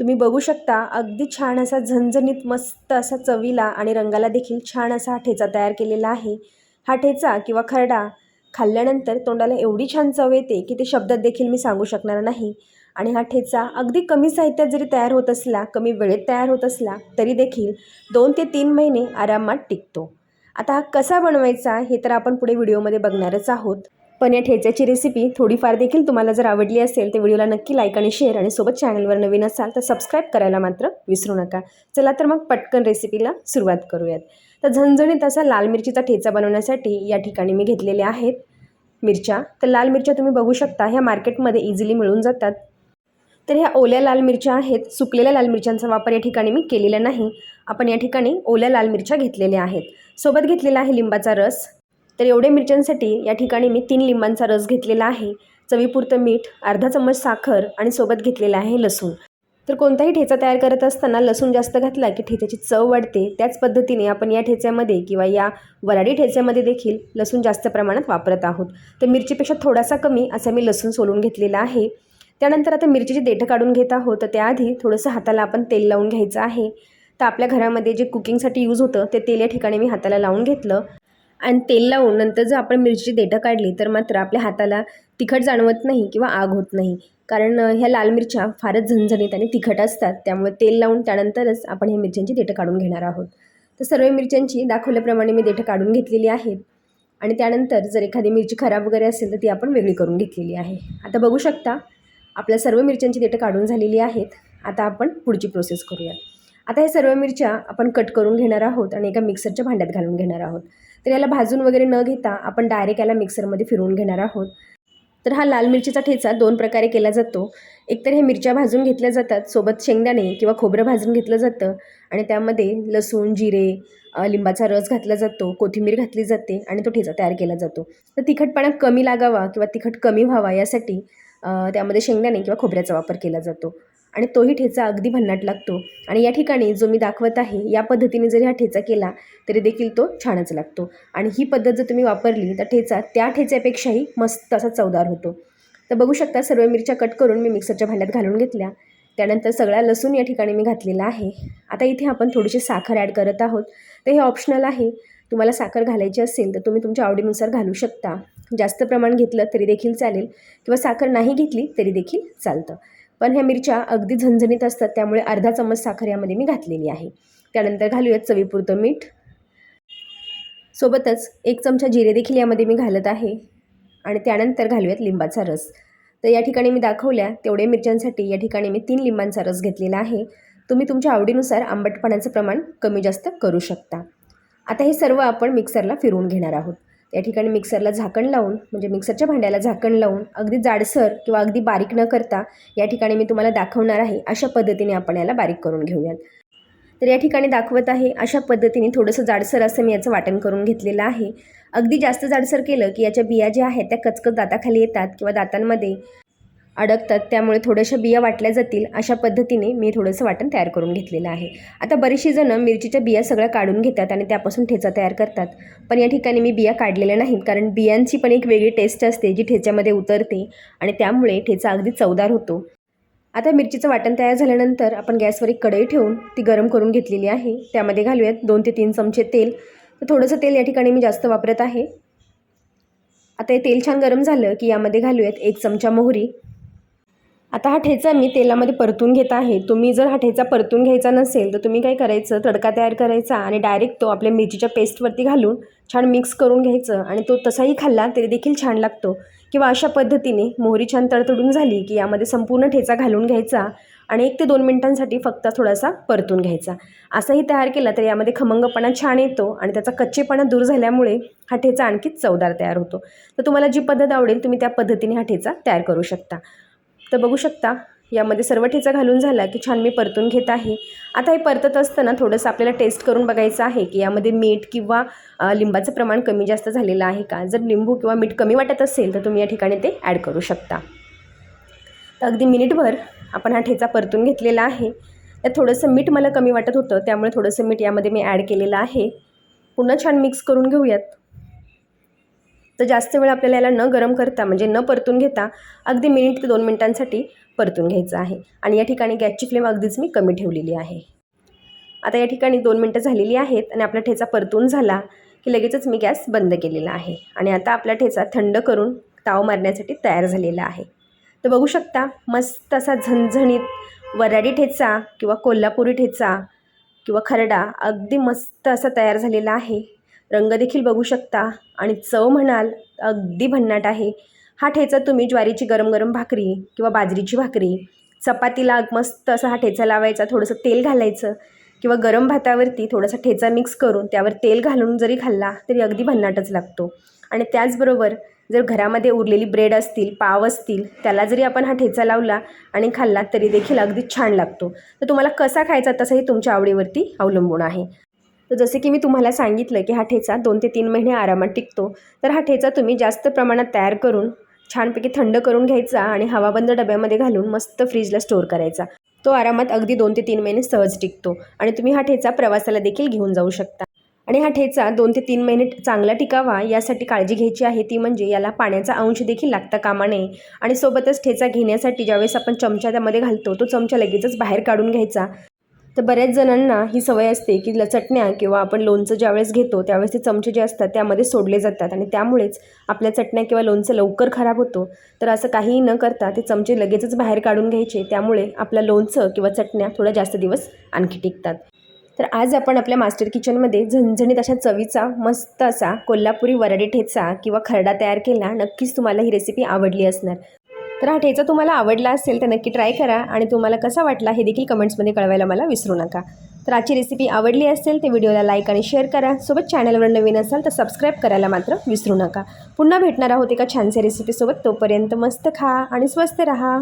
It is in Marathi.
तुम्ही बघू शकता अगदी छान असा झणझणीत मस्त असा चवीला आणि रंगाला देखील छान असा हा ठेचा तयार केलेला आहे. हा ठेचा किंवा खरडा खाल्ल्यानंतर तोंडाला एवढी छान चव येते की ते शब्दात देखील मी सांगू शकणार नाही. आणि हा ठेचा अगदी कमी साहित्यात जरी तयार होत असला कमी वेळेत तयार होत असला तरी देखील दोन ते तीन महिने आरामात टिकतो. आता हा कसा बनवायचा हे तर आपण पुढे व्हिडिओमध्ये बघणारच आहोत. पण या ठेच्याची रेसिपी थोडीफार देखील तुम्हाला जर आवडली असेल तर व्हिडिओला नक्की लाईक आणि शेअर आणि सोबत चॅनलवर नवीन असाल तर सबस्क्राईब करायला मात्र विसरू नका. चला तर मग पटकन रेसिपीला सुरुवात करूयात. तर झणझणीत असा लाल मिरचीचा ठेचा बनवण्यासाठी या ठिकाणी मी घेतलेल्या आहेत मिरच्या. तर लाल मिरच्या तुम्ही बघू शकता ह्या मार्केटमध्ये इझिली मिळून जातात. तर ह्या ओल्या लाल मिरच्या आहेत. सुकलेल्या लाल मिरच्यांचा वापर या ठिकाणी मी केलेला नाही. आपण या ठिकाणी ओल्या लाल मिरच्या घेतलेल्या आहेत. सोबत घेतलेला आहे लिंबाचा रस. तर एवढे मिरच्यांसाठी या ठिकाणी मी तीन लिंबांचा रस घेतलेला आहे. चवीपुरतं मीठ अर्धा चम्मच साखर आणि सोबत घेतलेला आहे लसूण. तर कोणताही ठेचा तयार करत असताना लसूण जास्त घातला की ठेच्याची चव वाढते. त्याच पद्धतीने आपण या ठेच्यामध्ये किंवा या वराडी ठेच्यामध्ये देखील लसूण जास्त प्रमाणात वापरत आहोत. तर मिरचीपेक्षा थोडासा कमी असा मी लसूण सोलून घेतलेला आहे. त्यानंतर आता मिरचीची देठं काढून घेत आहोत. तर त्याआधी थोडंसं हाताला आपण तेल लावून घ्यायचं आहे. तर आपल्या घरामध्ये जे कुकिंगसाठी यूज होतं ते तेल या ठिकाणी मी हाताला लावून घेतलं. आणि तेल लावून नंतर जर आपण मिरची देठं काढली तर मात्र आपल्या हाताला तिखट जाणवत नाही किंवा आग होत नाही. कारण ह्या लाल मिरच्या फारच झणझणीत आणि तिखट असतात. त्यामुळे तेल लावून त्यानंतरच आपण ह्या मिरच्यांची देठं काढून घेणार आहोत. तर सर्व मिरच्यांची दाखवल्याप्रमाणे मी देठं काढून घेतलेली आहेत. आणि त्यानंतर जर एखादी मिरची खराब वगैरे असेल तर ती आपण वेगळी करून घेतलेली आहे. आता बघू शकता आपल्या सर्व मिरच्यांची देठं काढून झालेली आहेत. आता आपण पुढची प्रोसेस करूया आता हे सर्व मिरच्या आपण कट करून घेणार आहोत आणि एका मिक्सरच्या भांड्यात घालून घेणार आहोत. तर याला भाजून वगैरे न घेता आपण डायरेक्ट याला मिक्सरमध्ये फिरवून घेणार आहोत. तर हा लाल मिरचीचा ठेचा दोन प्रकारे केला जातो. एकतर हे मिरच्या भाजून घेतल्या जातात सोबत शेंगदाणे किंवा खोबरं भाजून घेतलं जातं आणि त्यामध्ये लसूण जिरे लिंबाचा रस घातला जातो कोथिंबीर घातली जाते आणि तो ठेचा तयार केला जातो. तर तिखटपणा कमी लागावा किंवा तिखट कमी व्हावा यासाठी त्यामध्ये शेंगदाणे किंवा खोबऱ्याचा वापर केला जातो. आणि तोही ठेचा अगदी भन्नाट लागतो. आणि या ठिकाणी जो मी दाखवत आहे या पद्धतीने जरी हा ठेचा केला तरी देखील तो छानच लागतो. आणि ही पद्धत जर तुम्ही वापरली तर ठेचा त्या ठेच्यापेक्षाही मस्त असा चवदार होतो. तर बघू शकता सर्व मिरच्या कट करून मी मिक्सरच्या भांड्यात घालून घेतल्या. त्यानंतर सगळा लसूण या ठिकाणी मी घातलेला आहे. आता इथे आपण थोडीशी साखर ॲड करत आहोत. तर हे ऑप्शनल आहे. तुम्हाला साखर घालायची असेल तर तुम्ही तुमच्या आवडीनुसार घालू शकता. जास्त प्रमाण घेतलं तरी देखील चालेल. किंवा साखर नाही घेतली तरी देखील चालतं. पण ह्या मिरच्या अगदी झणझणीत असतात त्यामुळे अर्धा चम्मच साखर यामध्ये मी घातलेली आहे. त्यानंतर घालूयात चवीपुरतं मीठ. सोबतच एक चमचा जिरे देखील यामध्ये मी घालत आहे. आणि त्यानंतर घालूयात लिंबाचा रस. तर या ठिकाणी मी दाखवल्या तेवढे मिरच्यांसाठी या ठिकाणी मी तीन लिंबांचा रस घेतलेला आहे. तुम्ही तुमच्या आवडीनुसार आंबटपणाचं प्रमाण कमी जास्त करू शकता. आता हे सर्व आपण मिक्सरला फिरवून घेणार आहोत. त्या ठिकाणी मिक्सरला झाकण लावून म्हणजे मिक्सरच्या भांड्याला झाकण लावून अगदी जाडसर किंवा अगदी बारीक न करता या ठिकाणी मी तुम्हाला दाखवणार आहे अशा पद्धतीने आपण याला बारीक करून घेऊयात. तर या ठिकाणी दाखवत आहे अशा पद्धतीने थोडंसं जाडसर असं मी याचं वाटण करून घेतलेलं आहे. अगदी जास्त जाडसर केलं की याच्या बिया ज्या आहेत त्या कचकच दाताखाली येतात किंवा दातांमध्ये अडकतात त्यामुळे थोड्याशा बिया वाटल्या जातील अशा पद्धतीने मी थोडंसं वाटण तयार करून घेतलेलं आहे. आता बरेचशी जणं मिरचीच्या बिया सगळ्या काढून घेतात आणि त्यापासून ठेचा तयार करतात. पण या ठिकाणी मी बिया काढलेल्या नाहीत कारण बियांची पण एक वेगळी टेस्ट असते जी ठेच्यामध्ये उतरते आणि त्यामुळे ठेचा अगदी चवदार होतो. आता मिरचीचं वाटण तयार झाल्यानंतर आपण गॅसवर एक कढई ठेवून ती गरम करून घेतलेली आहे. त्यामध्ये घालूयात दोन ते तीन चमचे तेल. तर थोडंसं तेल या ठिकाणी मी जास्त वापरत आहे. आता हे तेल छान गरम झालं की यामध्ये घालूयात एक चमचा मोहरी. आता हा ठेचा मी तेलामध्ये परतून घेत आहे. तुम्ही जर हा ठेचा परतून घ्यायचा नसेल तर तुम्ही काय करायचं? तडका तयार करायचा आणि डायरेक्ट तो आपल्या मिरचीच्या पेस्टवरती घालून छान मिक्स करून घ्यायचं आणि तो तसाही खाल्ला तरी देखील छान लागतो. किंवा अशा पद्धतीने मोहरी छान तडतडून झाली की यामध्ये संपूर्ण ठेचा घालून घ्यायचा आणि एक ते दोन मिनटांसाठी फक्त थोडासा परतून घ्यायचा. असाही तयार केला तर यामध्ये खमंगपणा छान येतो आणि त्याचा कच्चेपणा दूर झाल्यामुळे हा ठेचा आणखीच चवदार तयार होतो. तर तुम्हाला जी पद्धत आवडेल तुम्ही त्या पद्धतीने हा ठेचा तयार करू शकता. तर बघू शकता यामध्ये सर्व ठेचा घालून झाला की छान मी परतून घेत आहे. आता हे परतत असताना थोडंसं आपल्याला टेस्ट करून बघायचं आहे की यामध्ये मीठ किंवा लिंबाचं प्रमाण कमी जास्त झालेलं आहे का? जर लिंबू किंवा मीठ कमी वाटत असेल तर तुम्ही या ठिकाणी ते ॲड करू शकता. तर अगदी मिनिटभर आपण हा ठेचा परतून घेतलेला आहे. त्यात थोडंसं मीठ मला कमी वाटत होतं त्यामुळे थोडंसं मीठ यामध्ये मी ॲड केलेलं आहे. पुन्हा छान मिक्स करून घेऊयात. तर जास्त वेळ आपल्याला याला न गरम करता म्हणजे न परतून घेता अगदी मिनिट ते दोन मिनिटांसाठी परतून घ्यायचं आहे. आणि या ठिकाणी गॅसची फ्लेम अगदीच मी कमी ठेवलेली आहे. आता या ठिकाणी दोन मिनटं झालेली आहेत आणि आपला ठेचा परतून झाला की लगेचच मी गॅस बंद केलेला आहे. आणि आता आपला ठेचा थंड करून ताव मारण्यासाठी तयार झालेला आहे. तर बघू शकता मस्त असा झणझणीत वऱ्हाडी ठेचा किंवा कोल्हापुरी ठेचा किंवा खरडा अगदी मस्त असा तयार झालेला आहे. रंग देखील बघू शकता. आणि चव म्हणाल अगदी भन्नाट आहे. हा ठेचा तुम्ही ज्वारीची गरम गरम भाकरी किंवा बाजरीची भाकरी चपातीला मस्त असा हा ठेचा लावायचा थोडंसं तेल घालायचं किंवा गरम भातावरती थोडासा ठेचा मिक्स करून त्यावर तेल घालून जरी खाल्ला तरी अगदी भन्नाटच लागतो. आणि त्याचबरोबर जर घरामध्ये उरलेली ब्रेड असतील पाव असतील त्याला जरी आपण हा ठेचा लावला आणि खाल्ला तरी देखील अगदी छान लागतो. तर तुम्हाला कसा खायचा तसंही तुमच्या आवडीवरती अवलंबून आहे. तर जसे की मी तुम्हाला सांगितलं की हा ठेचा दोन ते तीन महिने आरामात टिकतो तर हा ठेचा तुम्ही जास्त प्रमाणात तयार करून छानपैकी थंड करून घ्यायचा आणि हवाबंद डब्यामध्ये घालून मस्त फ्रीजला स्टोअर करायचा. तो आरामात अगदी दोन ते तीन महिने सहज टिकतो आणि तुम्ही हा ठेचा प्रवासाला देखील घेऊन जाऊ शकता. आणि हा ठेचा दोन ते तीन महिने चांगला टिकावा यासाठी काळजी घ्यायची आहे ती म्हणजे याला पाण्याचा अंश देखील लागता कामा नये आणि सोबतच ठेचा घेण्यासाठी ज्यावेळेस आपण चमचा त्यामध्ये घालतो तो चमचा लगेचच बाहेर काढून घ्यायचा. तर बऱ्याच जणांना ही सवय असते की ल चटण्या किंवा आपण लोणचं ज्यावेळेस घेतो त्यावेळेस ते चमचे जे असतात त्यामध्ये सोडले जातात आणि त्यामुळेच आपल्या चटण्या किंवा लोणचं लवकर खराब होतो. तर असं काहीही न करता ते चमचे लगेचच बाहेर काढून घ्यायचे त्यामुळे आपलं लोणचं किंवा चटण्या थोडं जास्त दिवस आणखी टिकतात. तर आज आपण आपल्या मास्टर किचनमध्ये झणझणीत अशा चवीचा मस्त असा कोल्हापुरी वराडी ठेचा किंवा खरडा तयार केला नक्कीच तुम्हाला ही रेसिपी आवडली असणार. तर हा ठेचा तुम्हाला आवडला असेल तर नक्की ट्राय करा आणि तुम्हाला कसा वाटला हे देखील कमेंट्समध्ये कळवायला मला विसरू नका. तर आजची रेसिपी आवडली असेल तर व्हिडिओला लाईक आणि शेअर करा. सोबत चॅनलवर नवीन असाल तर सबस्क्राईब करायला मात्र विसरू नका. पुन्हा भेटणार आहोत एका छानशा रेसिपीसोबत तोपर्यंत मस्त खा आणि स्वस्त रहा.